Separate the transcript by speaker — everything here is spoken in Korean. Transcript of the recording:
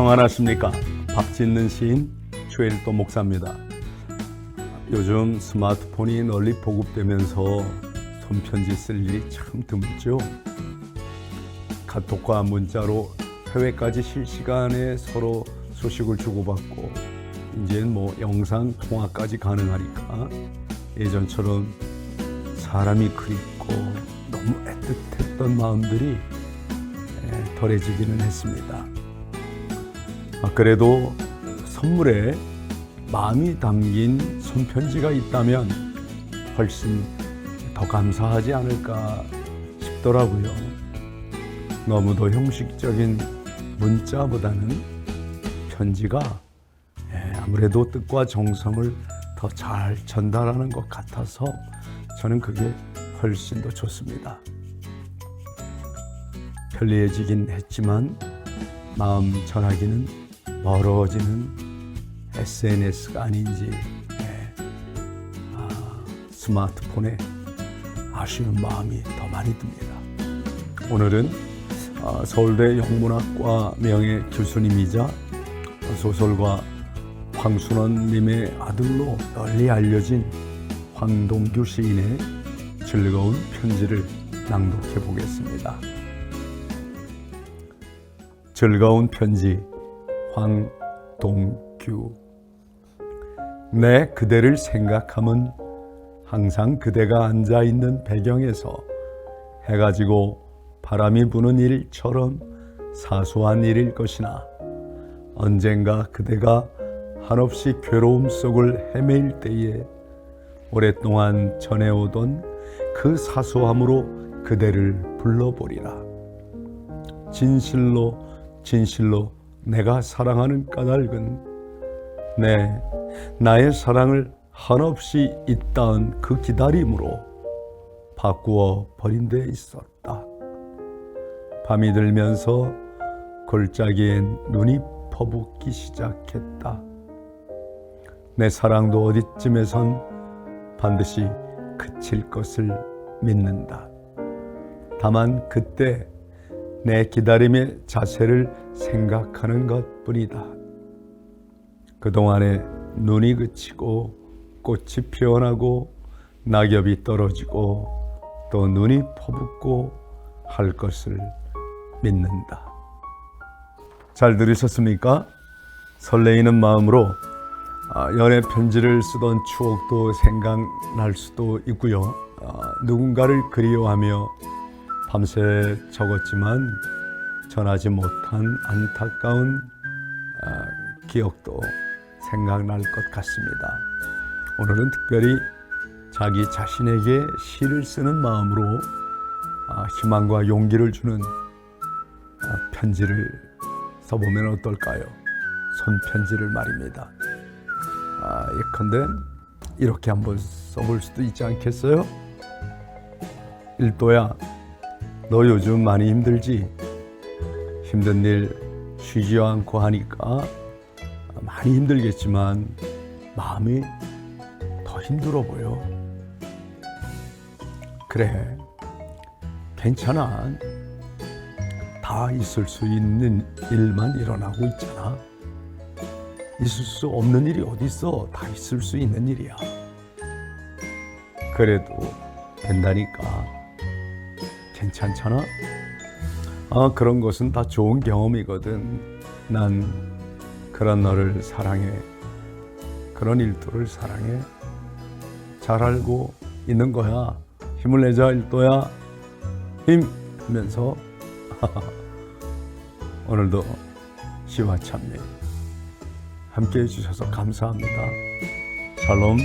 Speaker 1: 평안하십니까? 밥 짓는 시인 최일도 목사입니다. 요즘 스마트폰이 널리 보급되면서 손편지 쓸 일이 참 드물죠. 카톡과 문자로 해외까지 실시간에 서로 소식을 주고받고 이제는 뭐 영상 통화까지 가능하니까 예전처럼 사람이 그립고 너무 애틋했던 마음들이 에, 덜해지기는 했습니다. 아, 그래도 선물에 마음이 담긴 손편지가 있다면 훨씬 더 감사하지 않을까 싶더라고요. 너무도 형식적인 문자보다는 편지가 예, 아무래도 뜻과 정성을 더 잘 전달하는 것 같아서 저는 그게 훨씬 더 좋습니다. 편리해지긴 했지만 마음 전하기는 멀어지는 SNS가 아닌지 예, 아, 스마트폰에 아쉬운 마음이 더 많이 듭니다. 오늘은 아, 서울대 영문학과 명예 교수님이자 소설가 황순원님의 아들로 널리 알려진 황동규 시인의 즐거운 편지를 낭독해 보겠습니다. 즐거운 편지 황동규 내 그대를 생각함은 항상 그대가 앉아 있는 배경에서 해가 지고 바람이 부는 일처럼 사소한 일일 것이나 언젠가 그대가 한없이 괴로움 속을 헤매일 때에 오랫동안 전해오던 그 사소함으로 그대를 불러보리라. 진실로 진실로 내가 사랑하는 까닭은 내 나의 사랑을 한없이 있다은 그 기다림으로 바꾸어 버린 데 있었다. 밤이 들면서 골짜기엔 눈이 퍼붓기 시작했다. 내 사랑도 어디쯤에선 반드시 그칠 것을 믿는다. 다만 그때 내 기다림의 자세를 생각하는 것 뿐이다. 그동안에 눈이 그치고 꽃이 피어나고 낙엽이 떨어지고 또 눈이 퍼붓고 할 것을 믿는다. 잘 들으셨습니까? 설레이는 마음으로 아, 연애 편지를 쓰던 추억도 생각날 수도 있고요. 아, 누군가를 그리워하며 밤새 적었지만 전하지 못한 안타까운 아, 기억도 생각날 것 같습니다. 오늘은 특별히 자기 자신에게 시를 쓰는 마음으로 아, 희망과 용기를 주는 아, 편지를 써보면 어떨까요? 손편지를 말입니다. 아, 예컨대 이렇게 한번 써볼 수도 있지 않겠어요? 일도야, 너 요즘 많이 힘들지? 힘든 일 쉬지 않고 하니까 많이 힘들겠지만 마음이 더 힘들어 보여. 그래, 괜찮아. 다 있을 수 있는 일만 일어나고 있잖아. 있을 수 없는 일이 어디 있어? 다 있을 수 있는 일이야. 그래도 된다니까. 괜찮잖아. 아 그런 것은 다 좋은 경험이거든. 난 그런 너를 사랑해. 그런 일도를 사랑해. 잘 알고 있는 거야. 힘을 내자 일도야. 힘 하면서 오늘도 시와 참여 함께 해주셔서 감사합니다. 샬롬.